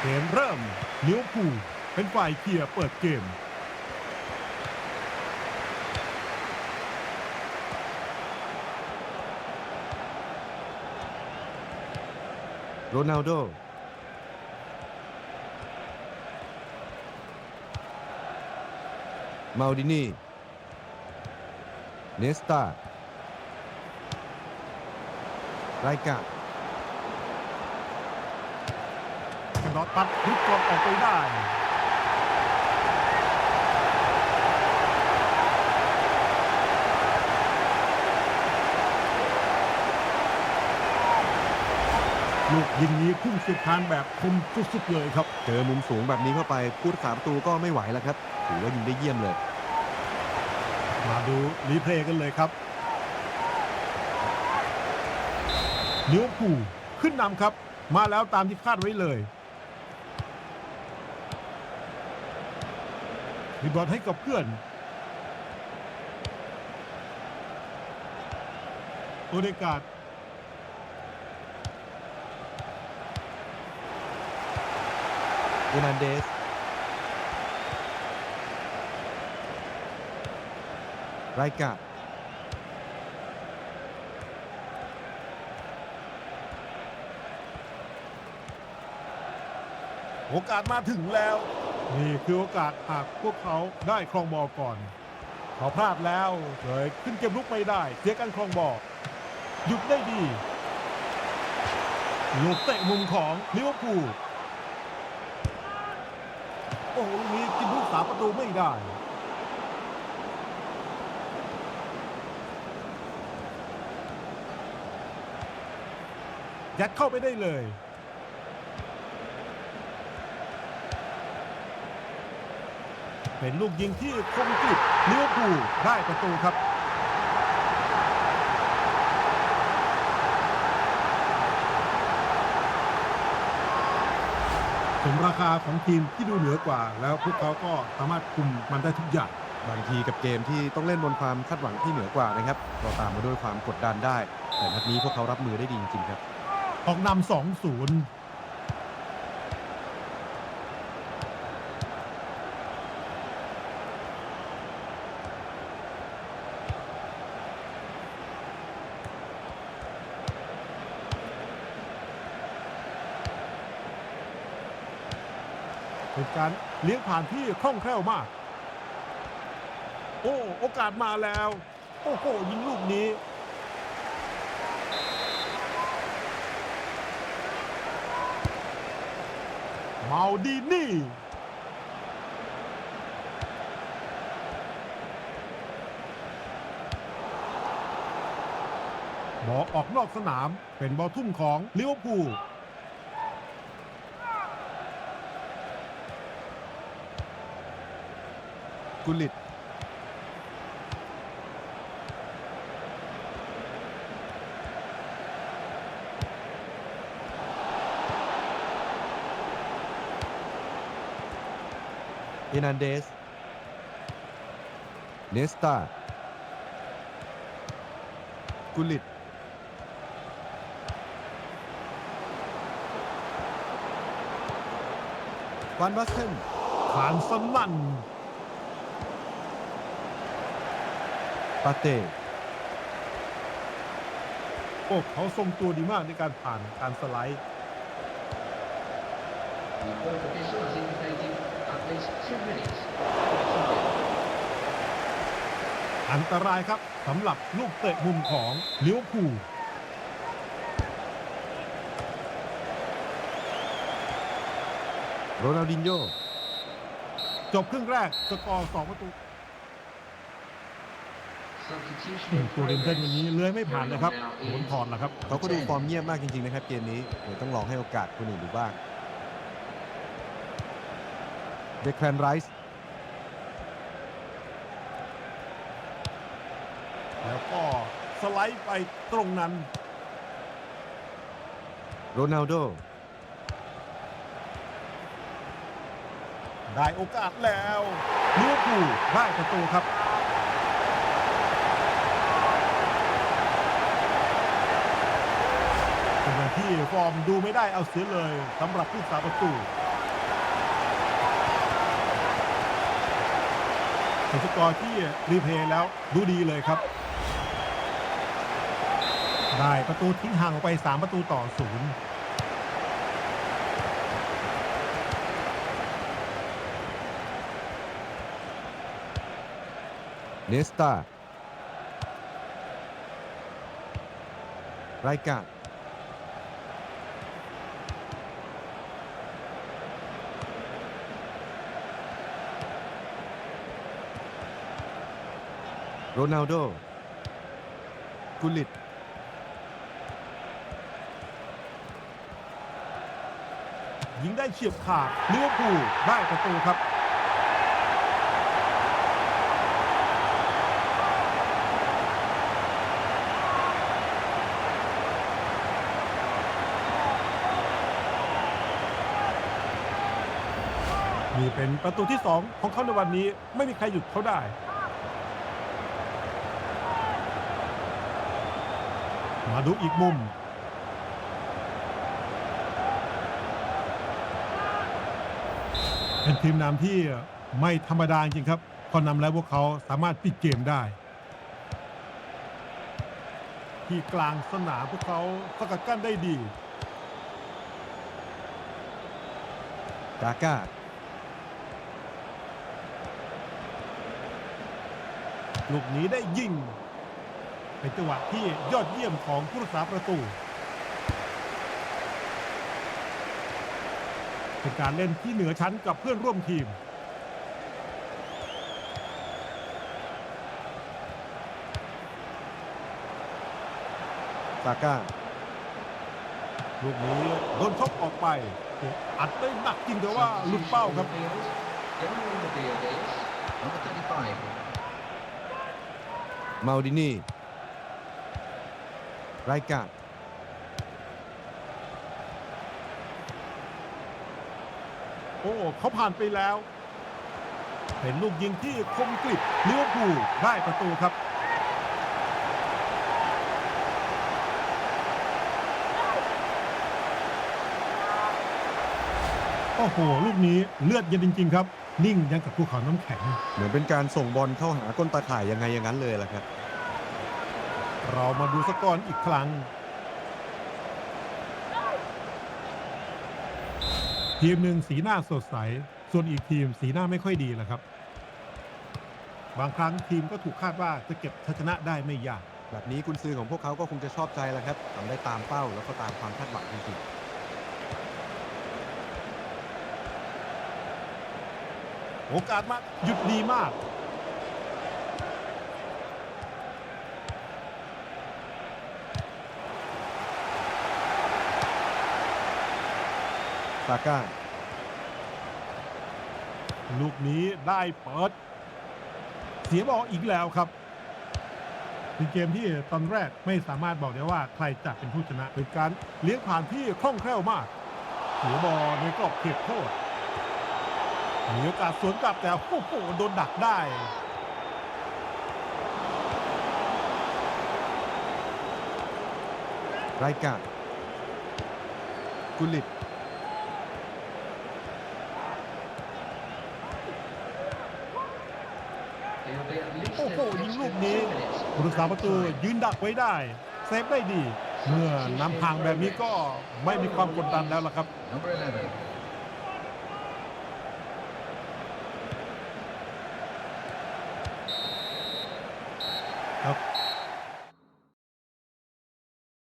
เกมเริ่มลิเวอร์พูลเป็นฝ่ายเคลียร์เปิดเกม โรนัลโดมาดินีเนสตา ไรกะกระดอตัดลุกกอนออกไปได้ลูกยิงนี้พุ่งสุดทางแบบคมสุดๆเลยครับ เจอมุมสูงแบบนี้เข้าไปพูดสามประตูก็ไม่ไหวแล้วครับ ถือว่ายิงได้เยี่ยมเลย มาดูรีเพลย์กันเลยครับ ลิเวอร์พูลขึ้นนำครับ มาแล้วตามที่คาดไว้เลยมีบอลให้กับเพื่อนโอเดกาดเอร์นันเดสไรกะ โอกาสมาถึงแล้ว นี่คือโอกาสหากพวกเขาได้ครองบอลก่อน เขาพลาดแล้วเลยขึ้นเกมลุกไม่ได้เสียการครองบอลหยุดได้ดีลูกเตะมุมของลิเวอร์พูลโอ้โหลูกนี้กินลูกสาประตูไม่ได้ยัดเข้าไปได้เลย เป็นลูกยิงที่คมกริบเลี้ยวปูได้ประตูครับสมราคาของทีมที่ดูเหนือกว่า แล้วพวกเขาก็สามารถคุมมันได้ทุกอย่างบางทีกับเกมที่ต้องเล่นบนความคาดหวังที่เหนือกว่านะครับก็ตามมาด้วยความกดดันได้ แต่นัดนี้พวกเขารับมือได้ดีจริงครับออกนำสองศูนย์ เป็นการเลี้ยงผ่านที่คล่องแคล่วมาก โอ้โอกาสมาแล้ว โอ้โหยิงลูกนี้ เมาดีนี่บอลออกนอกสนามเป็นบอลทุ่มของลิเวอร์พูล กุลิตเอร์นันเดสเนสตากุลิตวานบัสเทนผ่านสนั่น ปาเต้โอ้เขาทรงตัวดีมากในการผ่านการสไลด์ The court official has indicated at least two minutes. อันตรายครับสำหรับลูกเตะมุมของลิเวอร์พูลโรนัลดินโญจบครึ่งแรกสกอร์สองประตู Substitution อืม of ตัวริมเส้นวันนี้เลื้อยไม่ผ่านเลยครับ Now โดน is ถอนแล้วครับเขาก็ดูฟอร์มเงียบมากจริงๆนะครับเกมนี้เดี๋ยวต้องลองให้โอกาสคนอื่นดูบ้างเดคแคนไรส์แล้วก็สไลด์ไปตรงนั้น โรนัลโด ได้โอกาสแล้วลิเวอร์พูลได้ประตูครับ เป็นอย่างที่ ฟอร์มดูไม่ได้เอาเสียเลยสำหรับผู้สาประตูเป็นสกอร์ที่รีเพย์แล้วดูดีเลยครับ ได้ประตูทิ้งห่างออกไป 3 ประตูต่อศูนย์เนสตาไรกาด โรนัลโด กุลิต ยิงได้เฉียบขาดลิเวอร์พูลได้ประตูครับนี่เป็นประตูที่ 2 ของเขาในวันนี้ไม่มีใครหยุดเขาได้ มาดูอีกมุม เป็นทีมนำที่ไม่ธรรมดาจริงครับพอนำแล้วพวกเขาสามารถปิดเกมได้ ที่กลางสนามพวกเขาสกัดกั้นได้ดีกาก้าลูกนี้ได้ยิง เป็นจังหวะที่ยอดเยี่ยมของผู้รักษาประตู เป็นการเล่นที่เหนือชั้นกับเพื่อนร่วมทีม ซาก้า ลูกนี้โดนชกออกไป อัดได้หนักจริงแต่ว่าหลุดเป้าครับ General in the field is number 35. มาดินี ไรกาดโอ้เขาผ่านไปแล้ว เป็นลูกยิงที่คมกริบลิเวอร์พูลได้ประตูครับ โอ้โห ลูกนี้เลือดเย็นจริง ๆ ครับ นิ่งยังกับภูเขาน้ำแข็ง เหมือนเป็นการส่งบอลเข้าหาก้นตาข่ายยังไงอย่างนั้นเลยล่ะครับ เรามาดูสกอร์อีกครั้ง ทีมหนึ่งสีหน้าสดใส ส่วนอีกทีมสีหน้าไม่ค่อยดีแหละครับ บางครั้งทีมก็ถูกคาดว่าจะเก็บชัยชนะได้ไม่ยาก แบบนี้กุนซือของพวกเขาก็คงจะชอบใจแล้วครับทำได้ตามเป้าแล้วก็ตามความคาดหวังจริงโอกาสมากหยุดดีมาก ๆซาก้า ลูกนี้ได้เปิด เสียบอลอีกแล้วครับเป็นเกมที่ตอนแรกไม่สามารถบอกได้ว่าใครจะเป็นผู้ชนะเป็นการเลี้ยงผ่านที่คล่องแคล่วมาก เสียบอลในกรอบเขตโทษมีโอกาสสวนกลับแต่โอ้โหโดนดักได้ไรกาดกุลิต โอ้โหยิงลูกนี้ two minutes. ผู้รักษาประตูยืนดักไว้ได้เซฟได้ดี เมื่อนำห่างแบบนี้ก็ไม่มีความกดดันแล้วล่ะครับ